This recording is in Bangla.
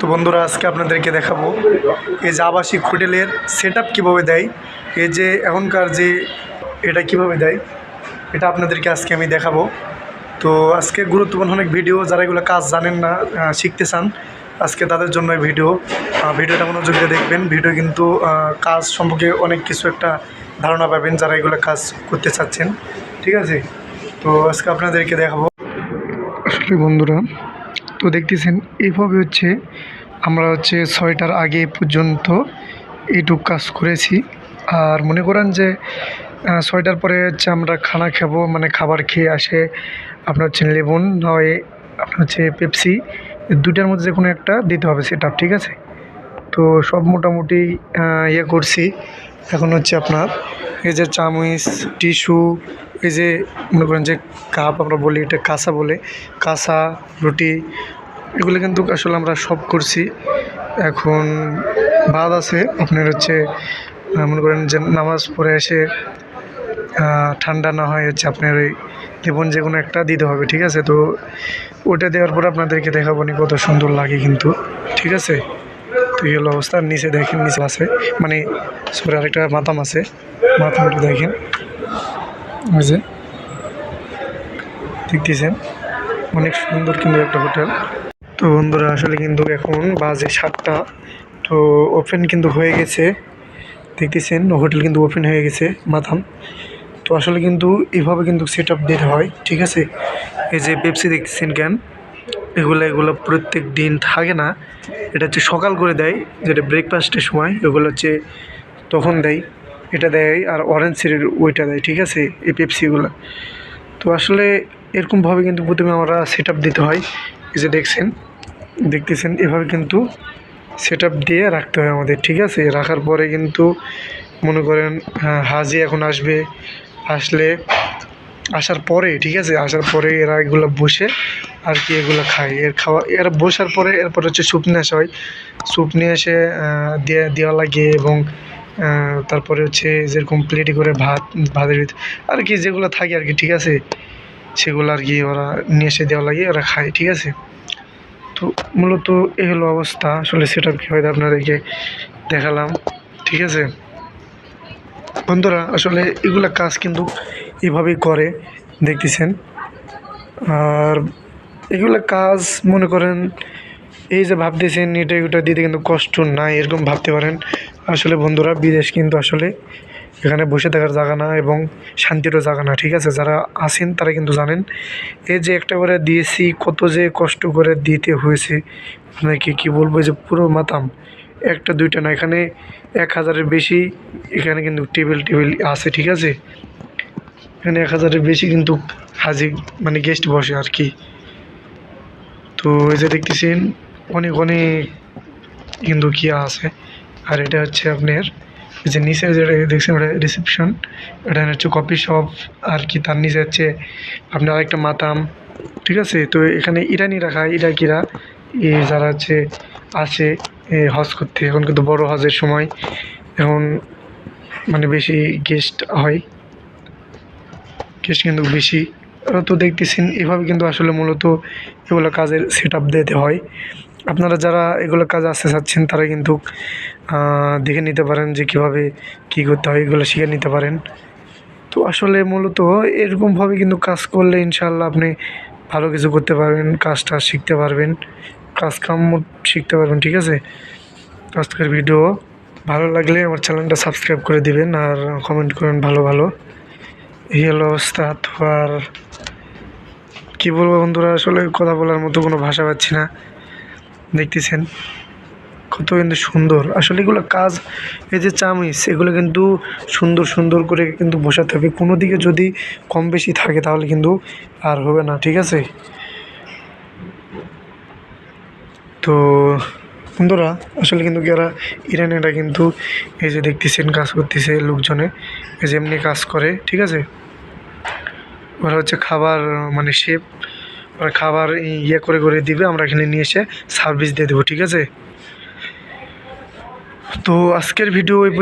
তো বন্ধুরা, আজকে আপনাদেরকে দেখাবো এই যে আবাসিক হোটেলের সেট আপ কীভাবে দেয়, এই যে এখনকার যে এটা কীভাবে দেয়, এটা আপনাদেরকে আজকে আমি দেখাবো। তো আজকে গুরুত্বপূর্ণ অনেক ভিডিও যারা এগুলো কাজ জানেন না শিখতে চান, আজকে তাদের জন্য ভিডিও ভিডিওটা মনোযোগ দিয়ে দেখবেন। ভিডিও কিন্তু কাজ সম্পর্কে অনেক কিছু একটা ধারণা পাবেন যারা এগুলো কাজ করতে চাচ্ছেন। ঠিক আছে? তো আজকে আপনাদেরকে দেখাবো। আসলে বন্ধুরা তো দেখতেছেন এইভাবে হচ্ছে আমরা হচ্ছে ছয়টার আগে পর্যন্ত এইটুক কাজ করেছি। আর মনে করেন যে ছয়টার পরে হচ্ছে আমরা খানা খাব মানে খাবার খেয়ে আসে আপনার হচ্ছে লেবুন, নয় আপনার হচ্ছে পেপসি দুটার মধ্যে যে কোনো একটা দিতে হবে সেটা ঠিক আছে? তো সব মোটামুটি ইয়ে করছি। এখন হচ্ছে আপনার, এই যে চামচ, টিস্যু, এই যে মনে করেন যে কাপ আমরা বলি, এটা কাঁসা বলে কাঁসা রুটি, এগুলো কিন্তু আসলে আমরা সব করছি। এখন বাদ আছে আপনার হচ্ছে মনে করেন যে নামাজ পড়ে এসে ঠান্ডা না হয় হচ্ছে আপনার ওই লেবন যে কোনো একটা দিতে হবে, ঠিক আছে? তো ওটা দেওয়ার পর আপনাদেরকে দেখাবো নি কত সুন্দর লাগে কিন্তু, ঠিক আছে? এই হলো অবস্থা, নিচে দেখেন, নিচে আছে। মানে সরি, আরেকটা মাথাম আছে। মাথাম একটু দেখেন। ওই যে, দেখতেছেন? অনেক সুন্দর কিন্তু একটা হোটেল। তো বন্ধুরা, আসলে কিন্তু এখন বাজে সাতটা। তো ওপেন কিন্তু হয়ে গেছে। দেখতেছেন, হোটেল কিন্তু ওপেন হয়ে গেছে মাথাম তো আসলে কিন্তু এভাবে কিন্তু সেট আপ হয়, ঠিক আছে? এই যে পেপসি দেখতেছেন কেন? এগুলো এগুলো প্রত্যেক দিন থাকে না। এটা হচ্ছে সকাল করে দেয়, যেটা ব্রেকফাস্টের সময়। এগুলো হচ্ছে তখন দেয়, এটা দেয় আর অরেঞ্জ সিরের ওইটা দেয়, ঠিক আছে? এই পেপসিগুলো তো আসলে এরকমভাবে কিন্তু প্রথমে আমরা সেট দিতে হয়। এই যে দেখছেন, দেখতেছেন, এভাবে কিন্তু সেট দিয়ে রাখতে হয় আমাদের, ঠিক আছে? রাখার পরে কিন্তু মনে করেন হাজি এখন আসবে। আসলে আসার পরে, ঠিক আছে? আসার পরে এরা এগুলো বসে আর কি এগুলো খায় এর খাওয়া, এরা বসার পরে এরপর হচ্ছে স্যুপ নিয়ে আসা হয়। স্যুপ নিয়ে এসে দেওয়া দেওয়া লাগে এবং তারপরে হচ্ছে যেরকম প্লেটে করে ভাত, ভাতের আর কি যেগুলো থাকে আর কি, ঠিক আছে? সেগুলো আর কি ওরা নিয়ে এসে দেওয়া লাগে, ওরা খায়, ঠিক আছে? তো মূলত এই হলো অবস্থা। আসলে সেটা কীভাবে আপনাদেরকে দেখালাম, ঠিক আছে? বন্ধুরা, আসলে এগুলা কাজ কিন্তু এভাবেই করে, দেখতেছেন। আর এগুলা কাজ, মনে করেন, এই যে ভাবতেছেন, এটা ওটা দিতে কিন্তু কষ্ট নাই, এরকম ভাবতে পারেন। আসলে বন্ধুরা, বিদেশ কিন্তু আসলে এখানে বসে থাকার জায়গা না এবং শান্তিরও জায়গা না, ঠিক আছে? যারা আছেন, তারা কিন্তু জানেন, এই যে একটা করে দিয়েছি, কত যে কষ্ট করে দিতে হয়েছে, আপনাকে কি বলব যে পুরো মাতাম, একটা, দুইটা না, এখানে এক হাজারের বেশি এখানে কিন্তু টেবিল টেবিল আছে, ঠিক আছে? এখানে এক হাজারের বেশি কিন্তু হাজি মানে গেস্ট বসে আর কি। তো এই যে দেখতেছেন, অনেক অনেক কিন্তু কি আছে। আর এটা হচ্ছে আপনার যে নিচে যেটা দেখছেন ওটা রিসেপশন এটা হচ্ছে কফি শপ আর কি তার নিচে হচ্ছে আপনার আরেকটা মাতাম, ঠিক আছে? তো এখানে ইরানি রাখা, ইরাকিরা যারা হচ্ছে আসে হজ করতে, এখন কিন্তু বড় হজের সময়, এখন মানে বেশি গেস্ট হয়। গেস্ট কিন্তু বেশি তো দেখতেছেন, এভাবে কিন্তু আসলে মূলত এগুলো কাজের সেট দিতে হয়। আপনারা যারা এগুলো কাজ আসতে চাচ্ছেন, তারা কিন্তু দেখে নিতে পারেন যে কীভাবে কী করতে হয়, এগুলো শিখে নিতে পারেন। তো আসলে মূলত এরকমভাবে কিন্তু কাজ করলে ইনশাল্লাহ আপনি ভালো কিছু করতে পারবেন, কাজটা শিখতে পারবেন, কাজ কাম শিখতে পারবেন, ঠিক আছে? আজকের ভিডিও ভালো লাগলে আমার চ্যানেলটা সাবস্ক্রাইব করে দিবেন আর কমেন্ট করেন ভালো ভালো। এই হলো অবস্থা তো আর কী বলব বন্ধুরা, আসলে কথা বলার মতো কোনো ভাষা পাচ্ছি না। দেখতেছেন, কত কিন্তু সুন্দর। আসলে এগুলো কাজ, এই যে চামিচ, এগুলো কিন্তু সুন্দর সুন্দর করে কিন্তু বসাতে হবে। কোনো দিকে যদি কম বেশি থাকে তাহলে কিন্তু আর হবে না, ঠিক আছে? তো বন্ধুরা, আসলে কিন্তু এরা ইরানিরা কিন্তু এই যে দেখতেছেন, কাজ করতেছে লোকজনে, এই যে এমনি কাজ করে, ঠিক আছে? ওরা হচ্ছে খাবার মানে শেপ ওরা খাবার ইয়ে করে করে দিবে, আমরা এখানে নিয়ে এসে সার্ভিস দিয়ে দেবো, ঠিক আছে? তো আজকের ভিডিও পর্যন্ত